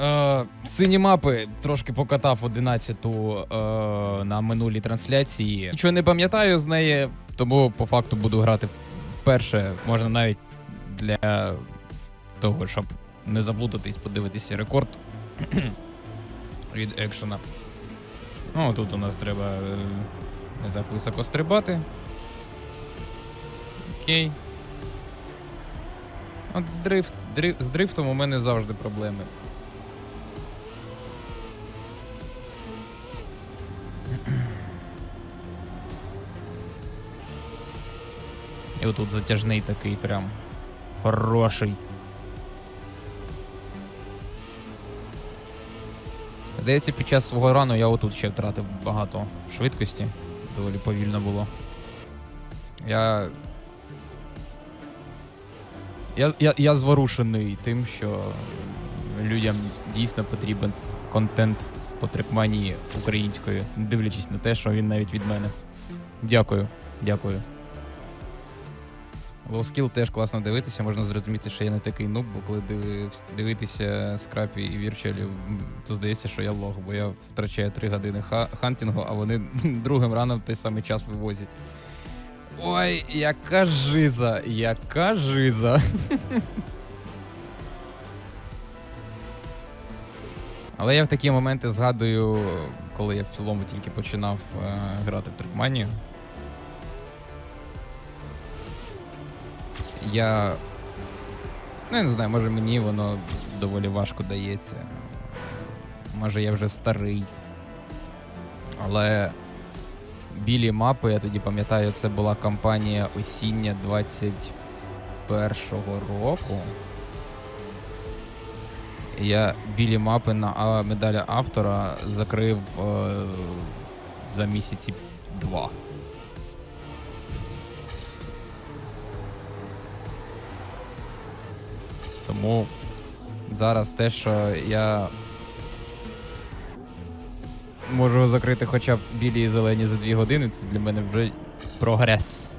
Е, сині мапи трошки покатав 11-ту е, на минулій трансляції. Нічого не пам'ятаю з неї, тому по факту буду грати вперше. Можна навіть для того, щоб не заплутатись, подивитися рекорд від екшена. Ну, тут у нас треба е, не так високо стрибати. Окей. От дрифт, дрифт, з дрифтом у мене завжди проблеми. І отут затяжний такий прям хороший. Здається, під час свого рану я отут ще втратив багато швидкості. Доволі повільно було. Я. Я, я, я зворушений тим, що людям дійсно потрібен контент по трекманії українською, не дивлячись на те, що він навіть від мене. Дякую, дякую. Лоускіл теж класно дивитися, можна зрозуміти, що я не такий нуб, бо коли дивитися скрапі і вірчуалі, то здається, що я лох, бо я втрачаю 3 години ха- хантингу, а вони другим раном в той самий час вивозять. Ой, яка жиза, яка жиза. Але я в такі моменти згадую, коли я в цілому тільки починав е, грати в Трекманію. Я. Ну, я не знаю, може мені воно доволі важко дається. Може я вже старий. Але білі мапи, я тоді пам'ятаю, це була кампанія осіння 21-го року. Я білі мапи на медалі автора закрив е, за місяці два. Тому зараз те, що я можу закрити хоча б білі і зелені за дві години, це для мене вже прогрес.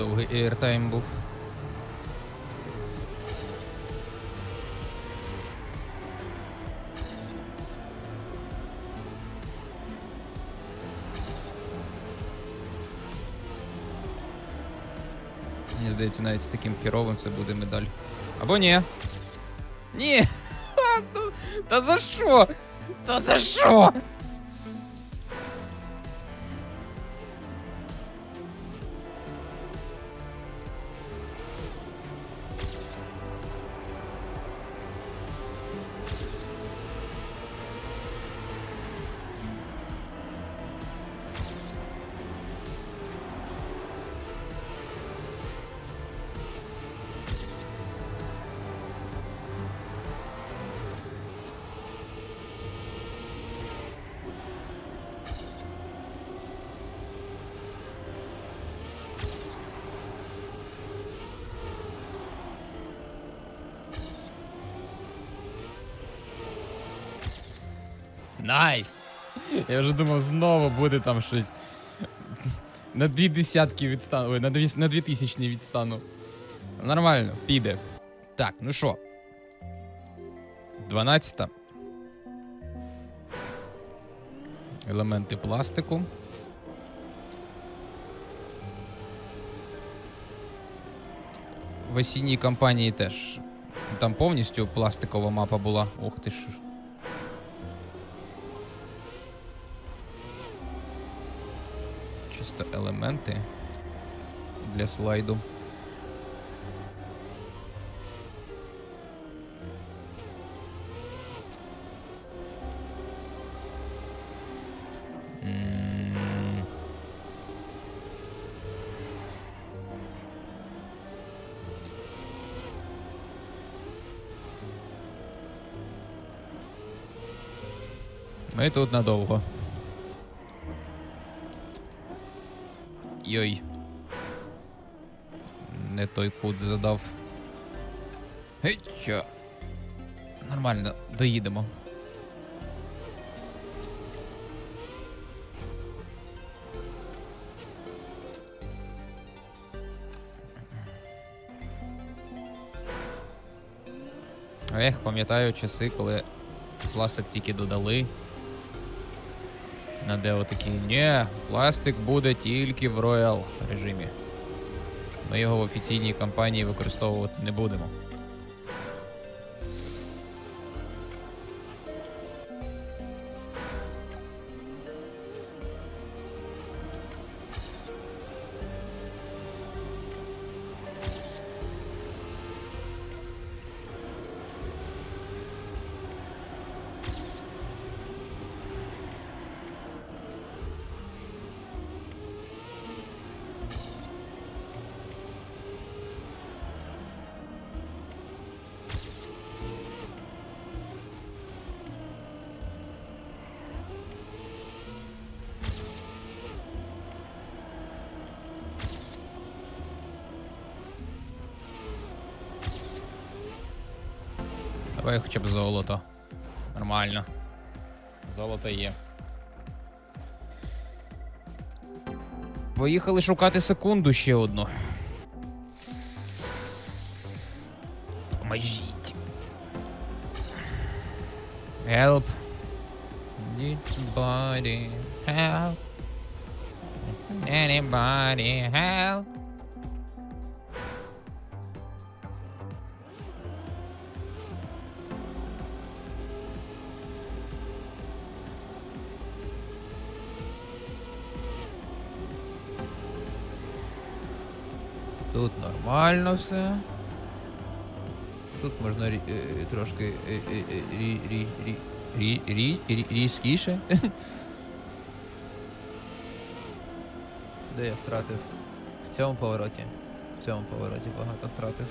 Задовгий airtime був. Мені здається, навіть з таким херовим це буде медаль. Або ні. Ні. Ну, Та за що? Та за що? Найс! Я вже думав, знову буде там щось. На дві десятки відстану. Ой, на дві, на дві тисячні відстану. Нормально, піде. Так, ну що. 12. Елементи пластику. В осінній кампанії теж. Там повністю пластикова мапа була. Ух ти ж. просто елементи для слайду. Ну тут надовго. Йой. Не той кут задав. Гей, що? Нормально, доїдемо. Ех, пам'ятаю часи, коли пластик тільки додали. На Део такий, ні, пластик буде тільки в Royal режимі. Ми його в офіційній кампанії використовувати не будемо. Давай хоча б золото. Нормально. Золото є. Поїхали шукати секунду ще одну. Поможіть. Help. Need somebody help. Anybody help. Тут нормально все. Тут можна трошки рі- рі- рі- рі- рі- рі- різкіше. Де я втратив? В цьому повороті. В цьому повороті багато втратив.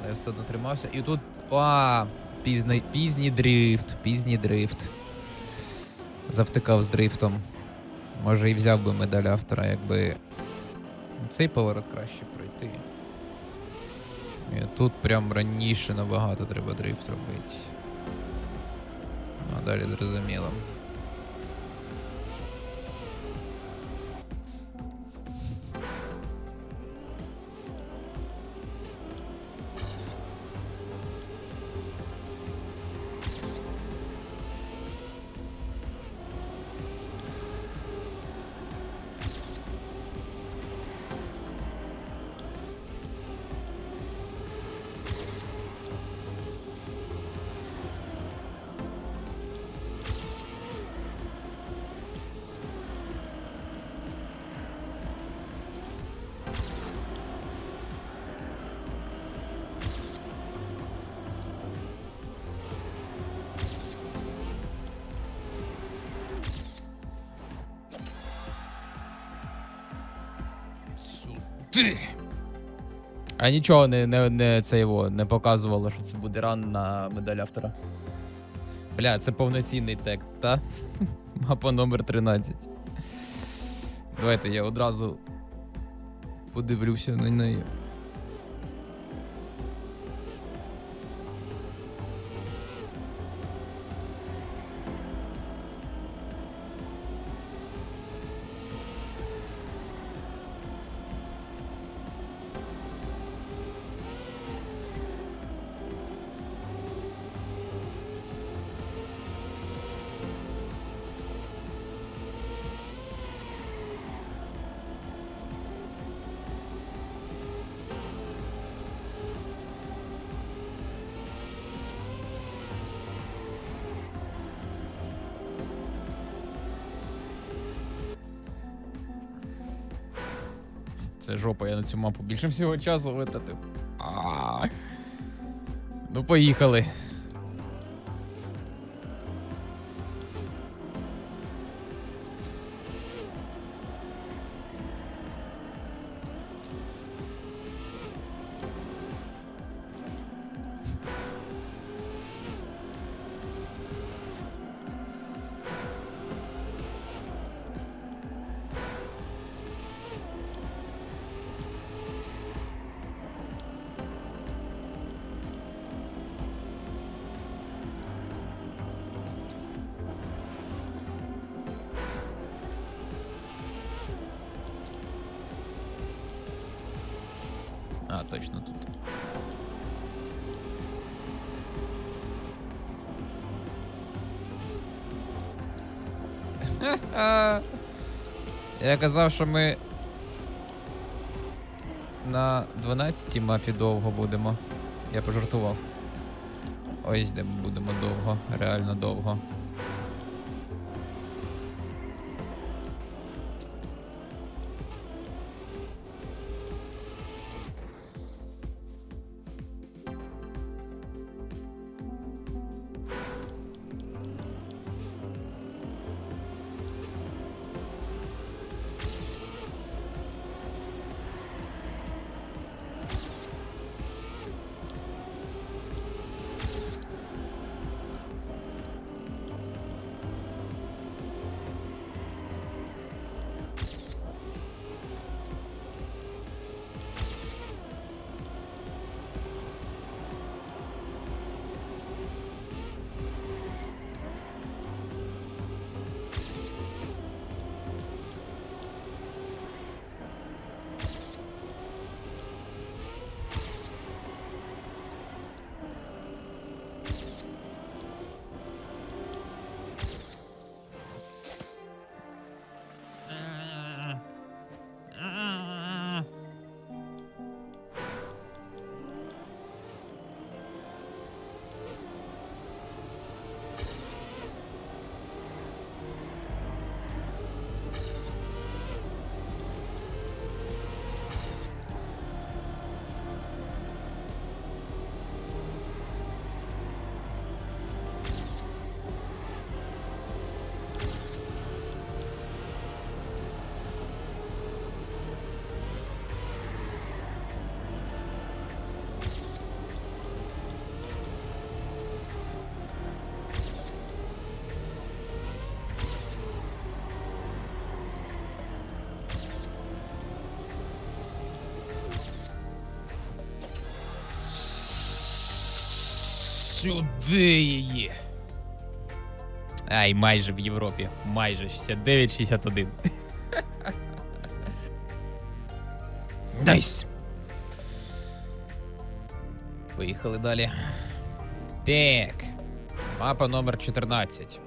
Але я все одно тримався. І тут. А, пізний, пізній дрифт. Пізній дрифт. Завтикав з дрифтом. Може і взяв би медаль автора, якби цей поворот краще пройти. І Тут прям раніше набагато треба дрифт робити. А далі зрозуміло. Сюди. А нічого не, не, не, це його не показувало, що це буде ран на медаль автора. Бля, це повноцінний текст, та? Мапа номер 13. Давайте я одразу подивлюся на неї. Це жопа, я на цю мапу більше всього часу витратив. Ну, поїхали. Точно тут. Я казав, що ми на 12-й мапі довго будемо. Я пожартував. Ось де ми будемо довго, реально довго. Сюди її. Ай, майже в Європі. Майже 69-61. Найс. Поїхали далі. Так. Мапа номер 14.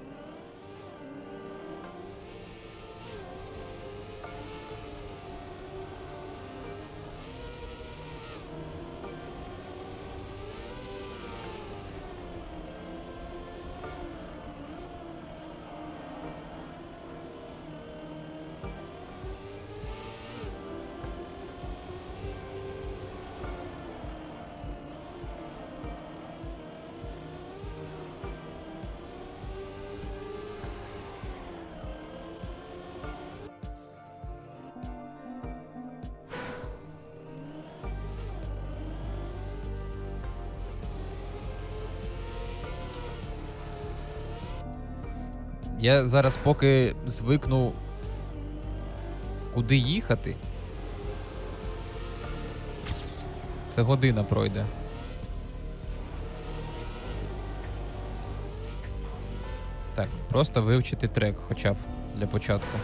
Я зараз поки звикну куди їхати. Це година пройде. Так, просто вивчити трек хоча б для початку.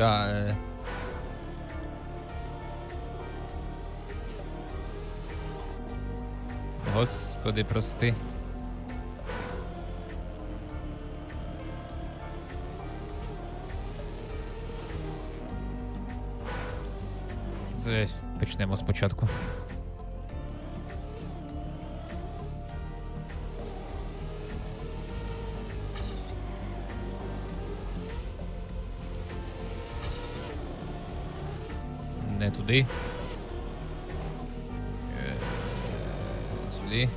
А, е. Господи, прости. Давай Почнемо спочатку. Туди. Е, Сюди.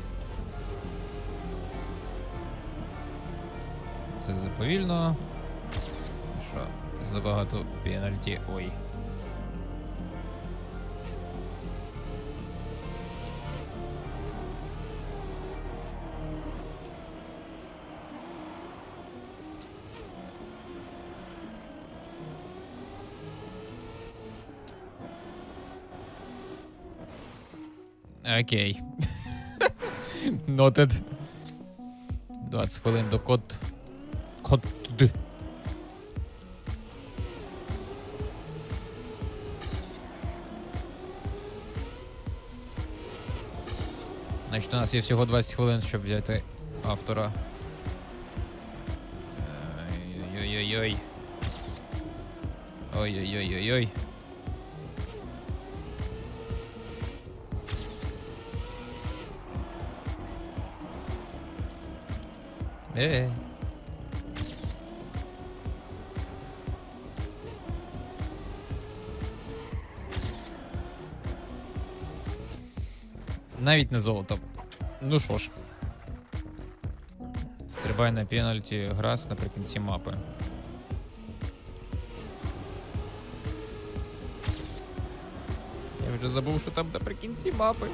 Це заповільно. Що? Забагато пенальті. Ой. Окей. Noted. 20 хвилин до код. Код. Значить, у нас є всього 20 хвилин, щоб взяти автора. Ой-ой-ой. Ой-ой-ой-ой-ой. Е. Навіть не золото. Ну що ж. Стрибай на пенальті грас наприкінці мапи. Я вже забув, що там наприкінці мапи.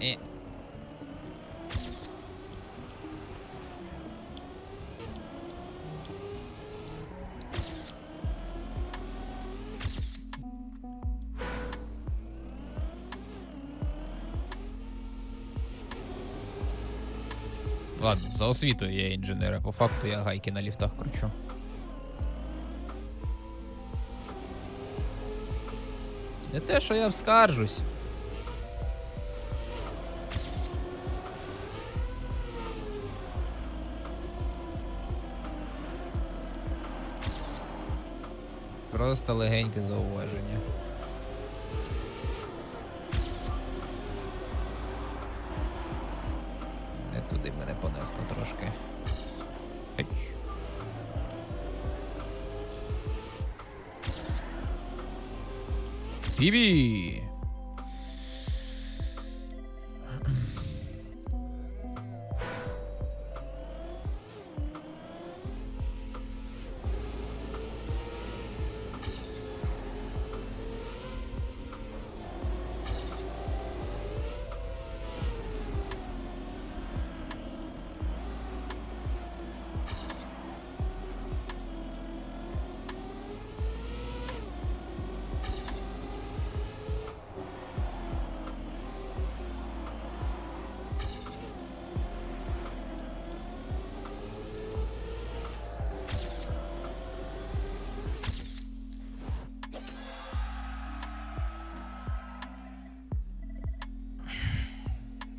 І... Ладно, за освітою я інженер, а по факту я гайки на ліфтах кручу. Не те, що я вскаржусь. Просто легеньке зауваження. Не туди мене понесло трошки. Бібі!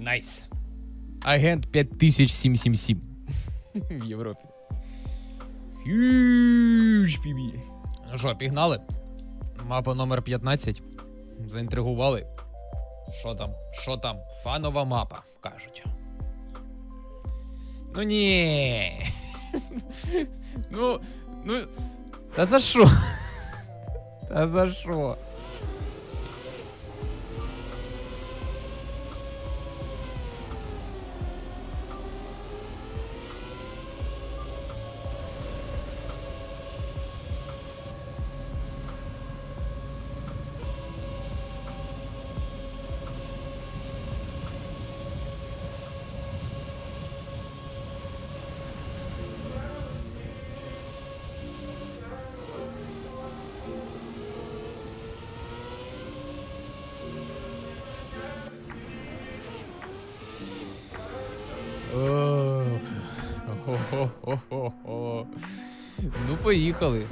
Найс. Агент 5777 в Європі. Хюш, бібі. Ну що, пігнали? Мапа номер 15. Заінтригували. Що там? Що там? Фанова мапа, кажуть. Ну ні. ну, ну. Та за що? Та за що? Хо-хо-хо-хо-хо. Ну, поїхали.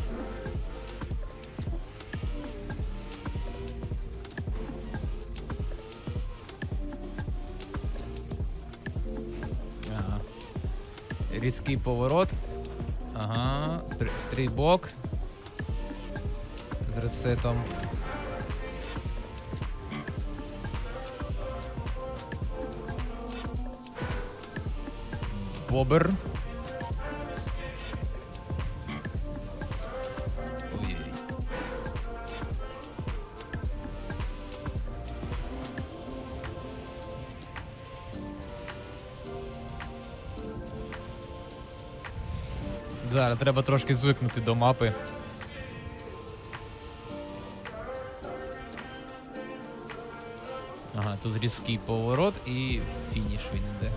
Ага. Різкий поворот. Ага. Стр-. З ресетом. Бобер. Зараз треба трошки звикнути до мапи. Ага, тут різкий поворот і фініш він йде.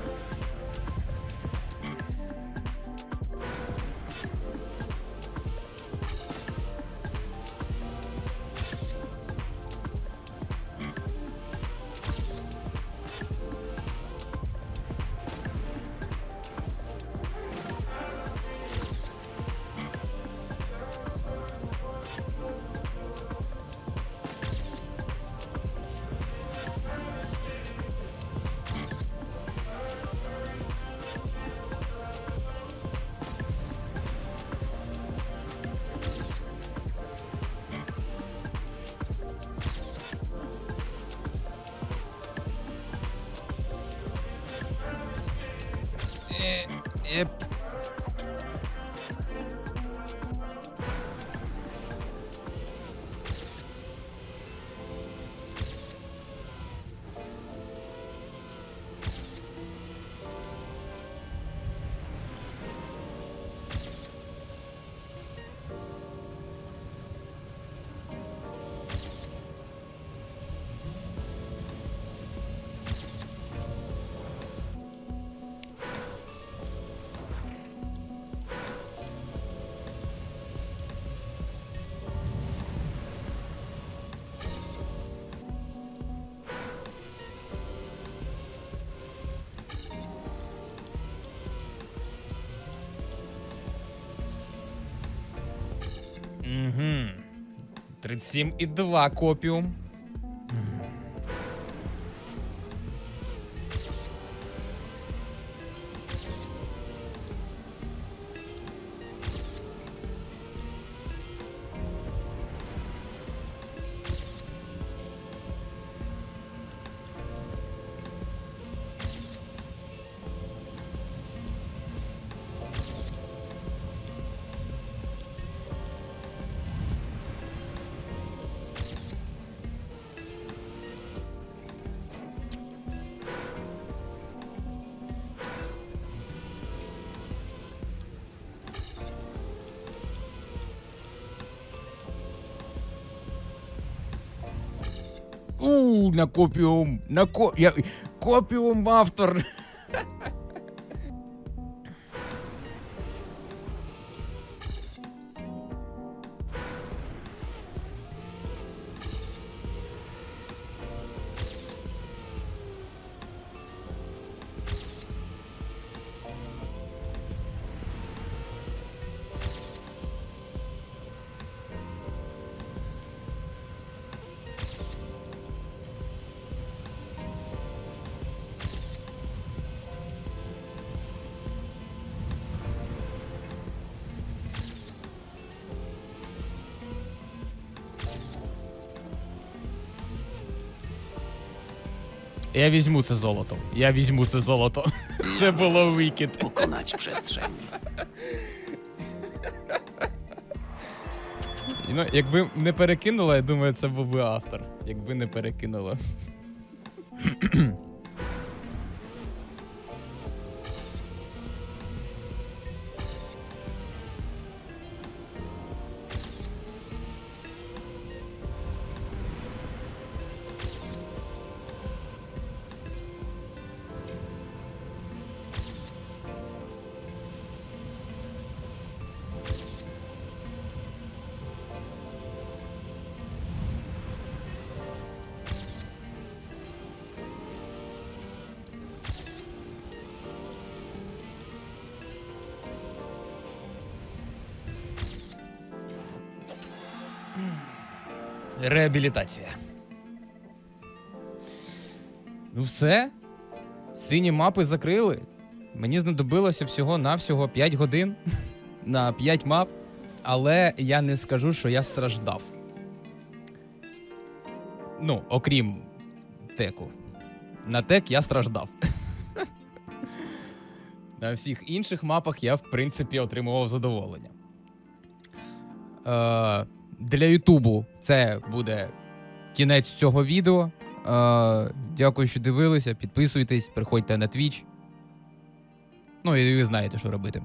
37 і 2 копіум. На копіум. На ко... Я... Копіум автор. Я візьму це золото. Я візьму це золото. Це було вікід. Поконач przestrzeń. Ну, якби не перекинула, я думаю, це був би автор. Якби не перекинуло. Реабілітація. Ну все. Сині мапи закрили. Мені знадобилося всього-навсього 5 годин на 5 мап. Але я не скажу, що я страждав. Ну, окрім теку. На тек я страждав. На всіх інших мапах я, в принципі, отримував задоволення. Е, для Ютубу це буде кінець цього відео. Е, дякую, що дивилися. Підписуйтесь, приходьте на Twitch. Ну і ви знаєте, що робити.